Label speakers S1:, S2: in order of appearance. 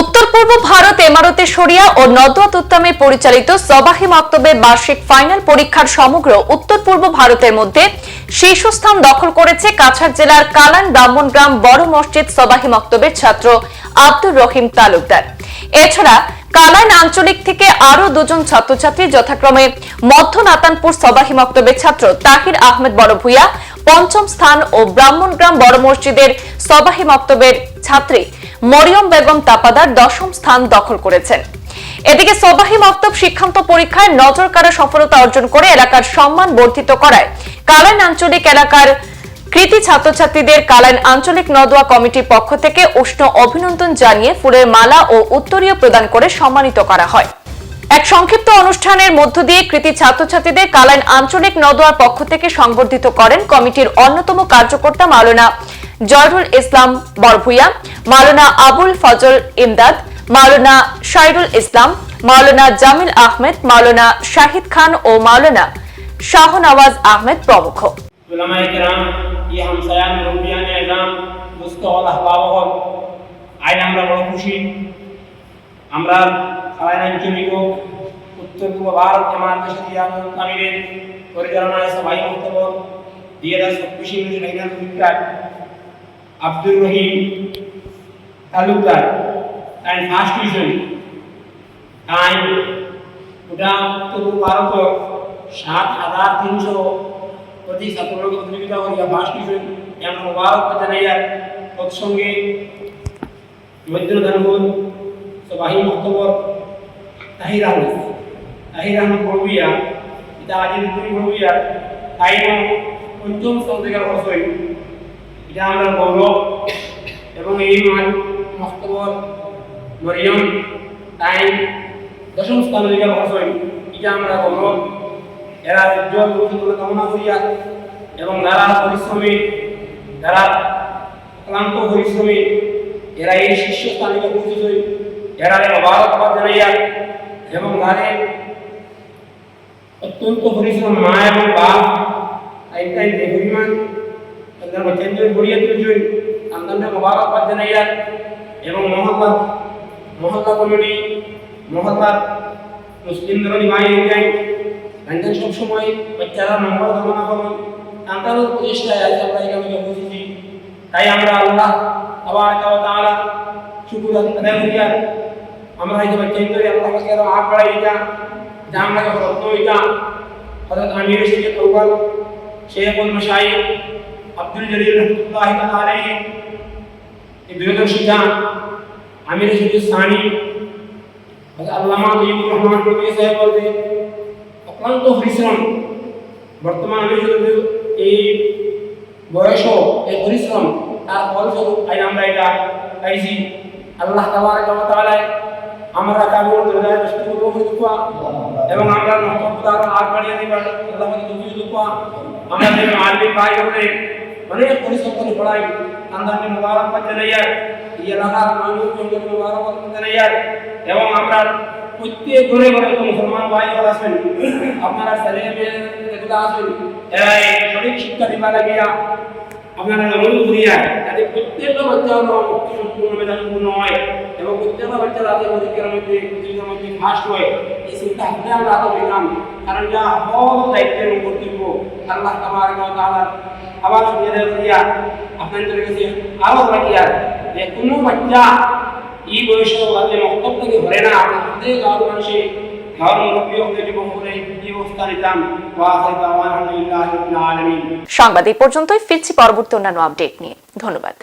S1: উত্তর পূর্ব ভারত, এমারতে শরিয়া ও নদওয়াত উত্তমে পরিচালিত সবাহি মক্তবের বার্ষিক ফাইনাল পরীক্ষার সমগ্র উত্তর পূর্ব ভারতের মধ্যে শীর্ষস্থান দখল করেছে কাছাড় জেলার কালান ব্রাহ্মণগ্রাম বড় মসজিদ সবাহি মক্তবের ছাত্র আব্দুর রহিম তালুকদার। এছাড়া কালান আঞ্চলিক থেকে আরও দুজন ছাত্রছাত্রী যথাক্রমে মধ্য নাতানপুর সবাহি মক্তবের ছাত্র তাহির আহমেদ বড় বড়ভূয়া পঞ্চম স্থান ও ব্রাহ্মণগ্রাম বড় মসজিদের সবাহি মক্তবের ছাত্রী মরিয়ম বেগম তাপাদার দশম স্থান দখল করেছেন। এদিকে সবাহি মক্তব শিক্ষান্ত পরীক্ষায় নজর কাড়া সফলতা অর্জন করে এলাকার সম্মান বর্ধিত করায় কালাইন আঞ্চলিক এলাকার কৃতি ছাত্রছাত্রীদের কালাইন আঞ্চলিক নদোয়া কমিটির পক্ষ থেকে উষ্ণ অভিনন্দন জানিয়ে ফুলের মালা ও উত্তরীয় প্রদান করে সম্মানিত করা হয়। এক সংক্ষিপ্ত অনুষ্ঠানের মধ্য দিয়ে কৃতি ছাত্রছাত্রীদের কালাইন আঞ্চলিক নদোয়ার পক্ষ থেকে সংবর্ধিত করেন কমিটির অন্যতম কার্যকর্তা মাওলানা জয়রুল ইসলাম বরভুইয়া। মাওলানা আবুল ফজল ইমদাদ, মাওলানা শাইরুল ইসলাম, মাওলানা জামিল আহমেদ, মাওলানা শাহিদ খান ও মাওলানা শাহনওয়াজ আহমেদ প্রমুখ।
S2: আইন আমরা বড় খুশি। আমরা খালাইন জমিও উত্তর পূর্ব ভারত আমার তামিলের পরিচালনায় সবাই মন্তব্য দিয়ে হাজার চব্বিশে উনিশশো আব্দুর রহিম তালুকদার তাই ফার্স্ট ডিভিশন তাই ওটা পূর্ব ভারত সাত হাজার তিনশো প্রতি ছাত্রলোক প্রতিযোগিতা করিয়া ফার্স্ট ডিভিশন এমন মোবারক জানাইয়ার তৎসঙ্গে মৈত্রধানপুর সবাহী মক্তবর তাহির আহমেদ। তাহির আহমেদ বড়ুইয়া এটা আজিজ দুই বড়ুইয়া তাই পঞ্চম থেকে অবশ্যই এটা আমরা গৌরব এবং এই মক্তবর মরিয়ম, তাই দশম স্থান থেকে অবশ্যই এটা আমরা গৌরব এরা উজ্জ্বল ভবিষ্যৎ কামনা করিয়া এবং যারা পরিশ্রমী, যারা ক্লান্ত পরিশ্রমী, এরা এই শীর্ষস্থানে পৌঁছেছে এরা অবারকবাদ জানাইয়া এবং তাদের অত্যন্ত পরিশ্রম মা এবং বাপ, তাই যে তাদের বাচ্চাদের গড়িয়ে তুলছেন তাদের অবারকবাদ জানাইয়া এবং মহল্লা মহল্লা কমিটি মহল্লার মুসলিম ধরনী ভাই যায় গান্ধী সবসময় বাচ্চারা নম্বর ধারণা করুন তাদের প্রচেষ্টায় আজ আমরা এখানে বসেছি তাই আমরা আল্লাহ আবার তারা শুকুর আদায় করিয়া আমরা হয়তো বাচ্চাই করে আল্লাহ কাছে আরো আগ বাড়াই এটা যা আমরা রত্ন এটা হযরত আমির শেখ আউয়াল শেখ উল মাশাইখ আব্দুল জলিল রহমাতুল্লাহ তাআলা আলাইহি এই দূরদর্শী যান আমির সানি আল্লামা তৈয়বুর রহমান কবি সাহেব বলতে, অক্লান্ত পরিশ্রম। বর্তমানে শুধু এই বয়সও, এই পরিশ্রম, তার ফলস্বরূপ আজ আমরা এটা পাইছি। আল্লাহ ওয়া তাআলা আমরা কাবির দরজায় দৃষ্টি করব এবং আমরা নকল আরও বাড়িয়ে দিবা আল্লাহ দুটি দুপা আমাদের আলিম হলে ಮನೆಯ ಪುರುಷರು ಕೊಳಾಗಿ అందరిని ముబారకయ్యారు ఈ ఎలాహాలు ముబారకయ్యారు ఏమో మాట్లాడు ఉత్తే గురే వరకు ముసల్మాన్ భాయి రాసండి అమ్మారా సరే దగ్గర రాసండి ఏ బడి శిక్ష దివాలా గయా আপনারা আমল করিয়া যাতে প্রত্যেকটা বাচ্চা হলো মুক্তি সম্পূর্ণ মেধাসম্পূর্ণ হয় এবং প্রত্যেকটা বাচ্চা রাতে পরীক্ষার মধ্যে প্রতিযোগিতার মধ্যে ফার্স্ট হয়। এই চিন্তা আপনি আমরা হাতে পেলাম কারণ যা হল দায়িত্বের কর্তব্য আল্লাহ তাবার তাআলা আবার দেয় করিয়া আপনাদের কাছে আরও রাখিয়া যে কোনো বাচ্চা এই বয়সে মক্তব থেকে ধরে না। আমাদের গাঁর মানুষে গাঁর মুরব্বী হলে যুবক হলে এই অবস্থা নিতাম ওয়াহিদ আলহামদুলিল্লাহ আলমিন
S1: সংবাদ এই পর্যন্তই ফিরছি পরবর্তী অন্যান্য আপডেট নিয়ে। ধন্যবাদ।